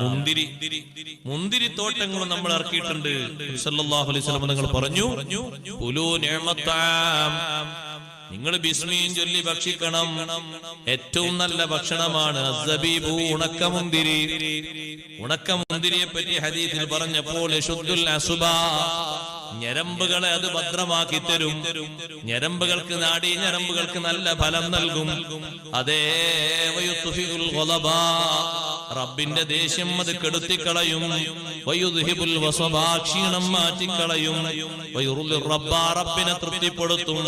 മുന്തിരി മുന്തിരി തോട്ടങ്ങൾ നമ്മൾ ഇറക്കിയിട്ടുണ്ട്. അലൈഹി വസല്ലം നിങ്ങൾ പറഞ്ഞു നിങ്ങൾ ബിസ്മിയും ചൊല്ലി ഭക്ഷിക്കണം. ഏറ്റവും നല്ല ഭക്ഷണമാണ് ഉണക്കമുന്തിരി ഉണക്കമുന്തിരിയെ പറ്റി ഹദീസിൽ പറഞ്ഞപ്പോൾ അസുബ ഞരമ്പുകളെ അത് ഭദ്രമാക്കി തരും. ഞരമ്പുകൾക്ക് നാടി ഞരമ്പുകൾക്ക് നല്ല ഫലം നൽകും. അതേ. റബ്ബിന്റെ ദേഷ്യം അത് കെടുത്തിക്കളയും. മാറ്റിക്കളയും. തൃപ്തിപ്പെടുത്തും.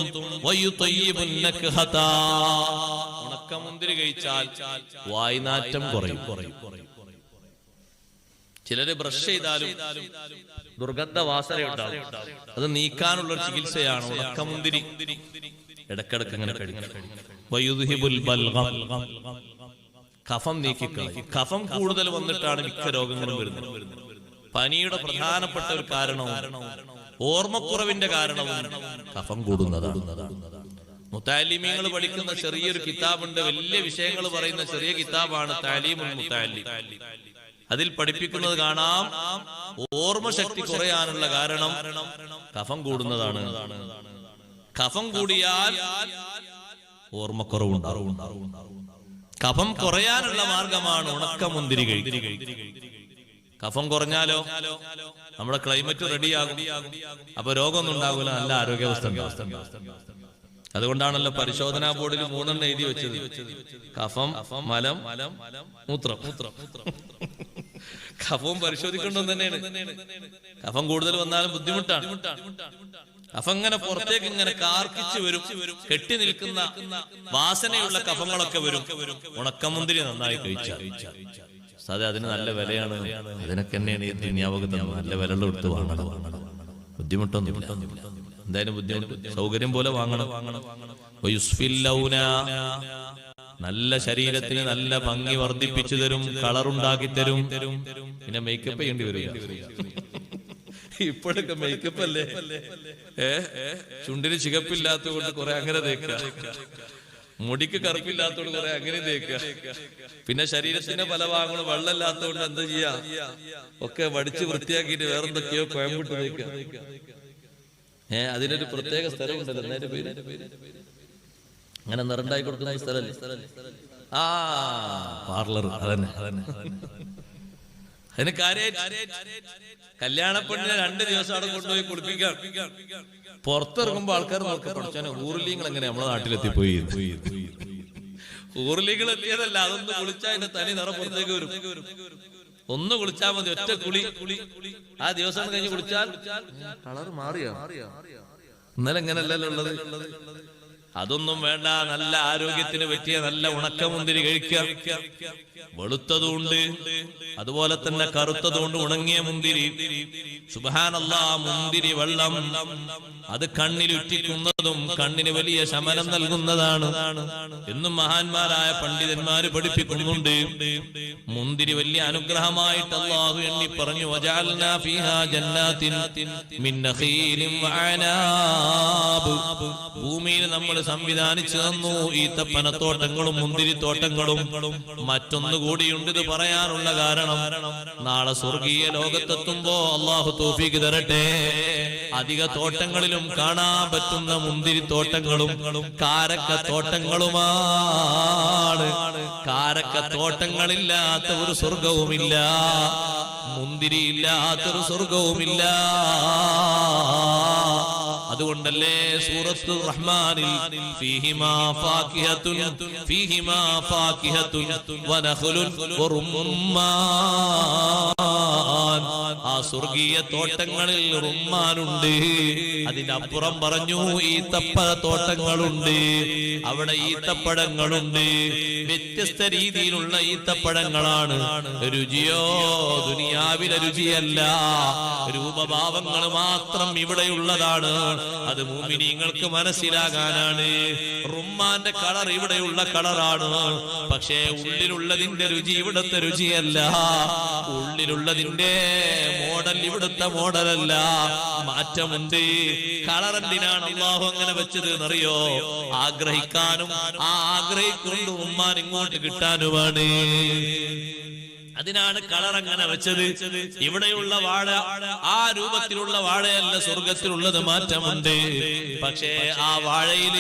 ഉണക്കമുന്തിരി കഴിച്ചാൽ വായ്നാറ്റം കുറയും. ചിലര് ബ്രഷ് ചെയ്താലും ദുർഗന്ധ വാസന ഉണ്ടാവും അത് നീക്കാനുള്ള ചികിത്സയാണ് ഉണക്കമുന്തിരി. ഇടക്കിടക്ക്. കഫം നീക്കിക്കളയും. കഫം കൂടുതൽ വന്നിട്ടാണ് മിക്ക രോഗങ്ങളും വരുന്നത്. പനിയുടെ പ്രധാനപ്പെട്ട ഒരു കാരണവും ഓർമ്മക്കുറവിന്റെ കാരണവും കഫം കൂടുന്നതാണ്. മുത്താലിമീങ്ങൾ പഠിക്കുന്ന ചെറിയൊരു കിതാബുണ്ട്. വലിയ വിഷയങ്ങൾ പറയുന്ന ചെറിയ കിതാബാണ് താലീമുൽ മുത്താലി. അതിൽ പഠിപ്പിക്കുന്നത് കാണാം ഓർമ്മശക്തി കുറയാനുള്ള കാരണം കഫം കൂടുന്നതാണ്. കഫം കൂടിയാൽ ഓർമ്മക്കുറവുണ്ടാവും. കഫം കുറയാനുള്ള മാർഗമാണ് ഉണക്കമുന്തിരി കഴിക്കുക കഫം കുറഞ്ഞാലോ? നമ്മുടെ ക്ലൈമറ്റ് റെഡിയാകും. അപ്പൊ രോഗമൊന്നും ഉണ്ടാകില്ല നല്ല ആരോഗ്യാവസ്ഥ. അതുകൊണ്ടാണല്ലോ പരിശോധനാ ബോർഡിൽ മൂന്നെണ്ണം എഴുതി വെച്ചത്. കഫം മലം മൂത്രം. കഫവും പരിശോധിക്കേണ്ടത് തന്നെയാണ്. കഫം കൂടുതൽ വന്നാലും ബുദ്ധിമുട്ടാണ്. കഫം ഇങ്ങനെ പുറത്തേക്ക് ഇങ്ങനെ കാർക്കിച്ചു വരും കെട്ടി നിൽക്കുന്ന വാസനയുള്ള കഫങ്ങളൊക്കെ വരും. ഉണക്കമുന്തിരി നന്നായി കഴിച്ചാൽ. അതെ അതിന് നല്ല വിലയാണ്. അതിനൊക്കെ തന്നെയാണ് നല്ല വില കൊടുത്ത് വാങ്ങണം. ബുദ്ധിമുട്ടൊന്നും എന്തായാലും ബുദ്ധിമുട്ട്. സൗകര്യം പോലെ വാങ്ങണം. നല്ല ശരീരത്തിന് നല്ല ഭംഗി വർദ്ധിപ്പിച്ചു തരും കളർ ഉണ്ടാക്കി തരും. പിന്നെ മേക്കപ്പ് ചെയ്യേണ്ടി വരും ഇപ്പോഴൊക്കെ മേക്കപ്പ് അല്ലേ? ഏ? ചുണ്ടിന് ചികപ്പില്ലാത്തത് കൊണ്ട് കുറെ അങ്ങനെ തേക്കുക. മുടിക്ക് കറുപ്പില്ലാത്തോണ്ട് കുറെ അങ്ങനെ തേക്കുക. പിന്നെ ശരീരത്തിന്റെ പല ഭാഗങ്ങളും വെള്ളമില്ലാത്തതുകൊണ്ട് എന്താ ചെയ്യാ? ഒക്കെ വടിച്ച് വൃത്തിയാക്കിയിട്ട് വേറെന്തൊക്കെയോ കോയമ്പിട്ട് തേക്കുക. ഏ? അതിനൊരു പ്രത്യേക സ്ഥലമുണ്ടല്ലോ. പേര്. അങ്ങനെ നിറണ്ടായി കൊടുക്കുന്ന സ്ഥലം ആ പാർലർ. അതന്നെ അതന്നെ. അതിന് കാര്യം കല്യാണപ്പെണ്ണിനെ രണ്ട് ദിവസം അവിടെ കൊണ്ടുപോയി കുളിപ്പിക്കാം? പുറത്തിറങ്ങുമ്പോ ആൾക്കാർ നോക്കി പഠിച്ചാൽ ഊർലീങ്ങൾ എങ്ങനെ നമ്മളെ നാട്ടിലെത്തി പോയി ഊർലീങ്ങൾ എത്തിയതല്ല അതൊന്ന് കുളിച്ചാൽ എന്റെ തനി നിറ പുറത്തേക്ക് വരും. ഒന്ന് കുളിച്ചാൽ മതി ഒറ്റ കുളി. ആ ദിവസം കഴിഞ്ഞ് കുളിച്ചാൽ കളർ മാറിയോ? ഇന്നലെ എങ്ങനെയല്ലല്ലോ ഉള്ളത്. അതൊന്നും വേണ്ട നല്ല ആരോഗ്യത്തിന് പറ്റിയ നല്ല ഉണക്കമുന്തിരി കഴിക്കാം വെളുത്തതുകൊണ്ട് അതുപോലെ തന്നെ കറുത്തതുകൊണ്ട് ഉണങ്ങിയ മുന്തിരി. സുബാനല്ല മുന്തിരി വെള്ളം. അത് കണ്ണിലുറ്റിക്കുന്നതും കണ്ണിന് വലിയ ശമനം നൽകുന്നതാണ്. എന്നും മഹാന്മാരായ പണ്ഡിതന്മാര് പഠിപ്പിക്കുന്നുണ്ട്. മുന്തിരി വലിയ അനുഗ്രഹമായിട്ട് അള്ളാഹു എണ്ണി പറഞ്ഞു ഭൂമിയിൽ നമ്മൾ സംവിധാനിച്ചു തന്നു ഈത്തപ്പനത്തോട്ടങ്ങളും മുന്തിരിത്തോട്ടങ്ങളും. മറ്റൊന്നു കൂടിയുണ്ട് ഇത് പറയാനുള്ള കാരണം നാളെ സ്വർഗീയ ലോകത്തെത്തുമ്പോ അള്ളാഹു തോഫിക്ക് തരട്ടെ. അധിക തോട്ടങ്ങളിലും കാണാൻ പറ്റുന്ന മുന്തിരിത്തോട്ടങ്ങളും കാരക്കത്തോട്ടങ്ങളുമാണ്. കാരക്കത്തോട്ടങ്ങളില്ലാത്ത കാരക്ക തോട്ടങ്ങളില്ലാത്ത ഒരു സ്വർഗവുമില്ല. മുന്തിരിയില്ലാത്തൊരു സ്വർഗവുമില്ല. അതുകൊണ്ടല്ലേ സൂറത്തു റഹ്മാനിൽ ഫീഹിമാ ഫീഹിമാ ആ സ്വർഗീയ തോട്ടങ്ങളിൽ റുമ്മാനുണ്ട്. അതിനപ്പുറം പറഞ്ഞു ഈത്തപ്പഴ തോട്ടങ്ങളുണ്ട്. അവിടെ ഈത്തപ്പഴങ്ങളുണ്ട്. വ്യത്യസ്ത രീതിയിലുള്ള ഈത്തപ്പഴങ്ങളാണ്. രുചിയോ ദുനിയാവിലെ രുചിയല്ല. രൂപഭാവങ്ങൾ മാത്രം ഇവിടെയുള്ളതാണ്. അത് മൂമിനീങ്ങൾക്ക് മനസ്സിലാകാനാണ്. റുമ്മാന്റെ കളർ ഇവിടെയുള്ള കളറാണ്. പക്ഷേ ഉള്ളിലുള്ളതിന്റെ രുചി ഇവിടുത്തെ രുചിയല്ല. ഉള്ളിലുള്ളതിന്റെ മോഡൽ ഇവിടുത്തെ മോഡലല്ല. മാറ്റമുണ്ട്. കളർ എന്തിനാണ് അള്ളാഹു അങ്ങനെ വെച്ചത് എന്നറിയോ? ആഗ്രഹിക്കാനും ആ ആഗ്രഹിക്കൊണ്ട് ഉമ്മാൻ ഇങ്ങോട്ട് കിട്ടാനുമാണ്. അതിനാണ് കളർ അങ്ങനെ വെച്ചത്. ഇവിടെയുള്ള വാഴ ആ രൂപത്തിലുള്ള വാഴയല്ല സ്വർഗത്തിലുള്ളത് മാറ്റമുണ്ട്. പക്ഷേ ആ വാഴയിൽ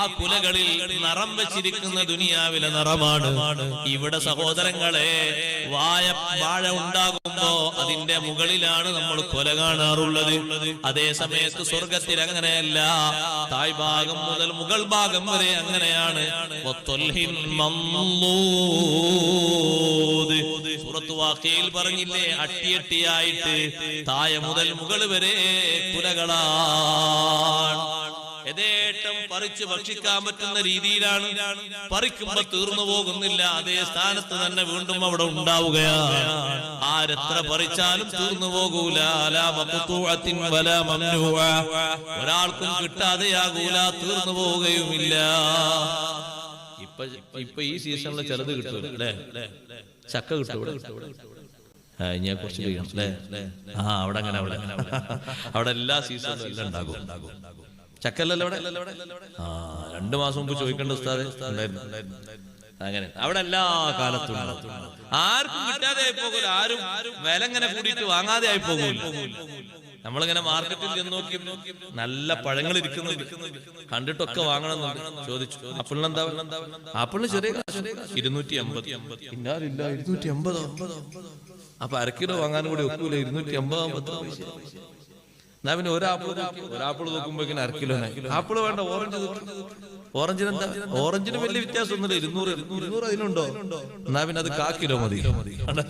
ആ കുലകളിൽ നിറം വെച്ചിരിക്കുന്ന ദുനിയാവിലെ നിറമാണ്. ഇവിടെ സഹോദരങ്ങളെ വായ വാഴ ഉണ്ടാകുമ്പോ അതിന്റെ മുകളിലാണ് നമ്മൾ കൊല കാണാറുള്ളത്. അതേ സമയത്ത് സ്വർഗത്തിൽ അങ്ങനെയല്ല. തായ്ഭാഗം മുതൽ മുകൾ ഭാഗം വരെ അങ്ങനെയാണ്. സൂറത്ത് വാക്കയിൽ പറഞ്ഞില്ലേ അട്ടിയട്ടിയായിട്ട് തായ മുതൽ മുകൾ വരെ കുലകളാണ് യഥേട്ടം പറിച്ച് ഭക്ഷിക്കാൻ പറ്റുന്ന രീതിയിലാണ്. പറിക്കുമ്പോ തീർന്നു പോകുന്നില്ല. അതേ സ്ഥാനത്ത് തന്നെ വീണ്ടും അവിടെ ഉണ്ടാവുകയാണ്. ആരെത്ര പറിച്ചാലും തീർന്നു പോകൂല. ഒരാൾക്കും കിട്ടാതെയാകൂല തീർന്നു പോവുകയുമില്ല. ഇപ്പൊ ഇപ്പൊ ഈ സീസണിൽ ചിലത് കിട്ടൂല അല്ലേ? ചക്ക കിട്ടും ഞാൻ കുറച്ച് കഴിയണം അല്ലേ? ആ അവിടെ അങ്ങനെ അവിടെ അവിടെ എല്ലാ സീസണും എല്ലാം ഉണ്ടാകും. അവിടെ ആ രണ്ടു മാസം മുമ്പ് ചോദിക്കേണ്ട ഉസ്താദ് അങ്ങനെ. അവിടെ എല്ലാ കാലത്തും ആർക്കും കിട്ടാതെ ആയി പോകൂല ആരും വില ഇങ്ങനെ കൂടിയിട്ട് വാങ്ങാതെ ആയി പോകൂല നമ്മളിങ്ങനെ മാർക്കറ്റിൽ ചെന്ന് നോക്കി നല്ല പഴങ്ങൾ ഇരിക്കുന്നുണ്ട്. കണ്ടിട്ടൊക്കെ വാങ്ങണമെന്നുണ്ട്. ചോദിച്ചു. ആപ്പിളിന് എന്താ? ആപ്പിളിന് ചെറിയ. ഇരുന്നൂറ്റി അമ്പത് അമ്പതോ അപ്പൊ അരക്കിലോ വാങ്ങാനും കൂടി ഒക്കൂല. ഇരുന്നൂറ്റി അമ്പതാകുമ്പോ എന്നാ പിന്നെ ഒരു ആപ്പിൾ ഒരു നോക്കുമ്പോഴേക്കും അര കിലോ ആപ്പിൾ വേണ്ട ഓറഞ്ച് ഓറഞ്ചിന് എന്താ? ഓറഞ്ചിന് വലിയ വ്യത്യാസം ഒന്നുമില്ല ഇരുന്നൂറ് ഇരുന്നൂറ് അതിനുണ്ടോ എന്നാ പിന്നെ അത് കാ കിലോ മതി.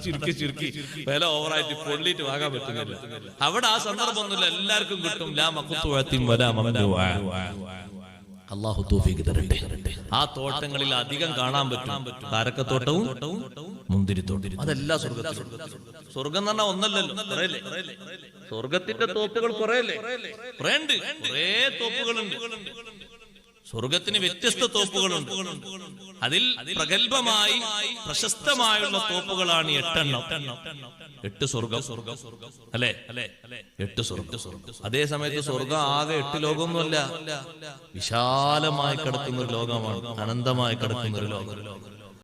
ചുരുക്കി ചുരുക്കി. വില ഓവറായിട്ട് പൊള്ളിയിട്ട് വാങ്ങാൻ പറ്റുന്നില്ല. അവിടെ ആ സന്ദർഭമൊന്നുമില്ല. എല്ലാവർക്കും കിട്ടും. ലാ മക്കുത്തുവാത്തിൻ വലാ മംനുവാ. അള്ളാഹു തോഫിക്ക് തരട്ടെ. ആ തോട്ടങ്ങളിൽ അധികം കാണാൻ പറ്റും. കാരക്കത്തോട്ടവും മുന്തിരിത്തോട്ടവും. അതെല്ലാം സ്വർഗത്തിലും സ്വർഗം എന്ന് പറഞ്ഞാൽ ഒന്നല്ലല്ലോ? സ്വർഗത്തിന്റെ തോപ്പുകൾ കുറേണ്ട് കുറേ തോപ്പുകളുണ്ട്. സ്വർഗത്തിന് വ്യത്യസ്ത തോപ്പുകളുണ്ട്. അതിൽ പ്രഗത്ഭമായി പ്രശസ്തമായുള്ള തോപ്പുകളാണ് എട്ടെണ്ണം. എട്ട് സ്വർഗം അല്ലെ? അല്ലെ എട്ട് സ്വർഗം അതേ സമയത്ത് സ്വർഗം ആകെ എട്ട് ലോകമൊന്നുമല്ല. വിശാലമായി കിടക്കുന്ന ഒരു ലോകമാണ്. അനന്തമായി കിടക്കുന്ന ഒരു ലോകം.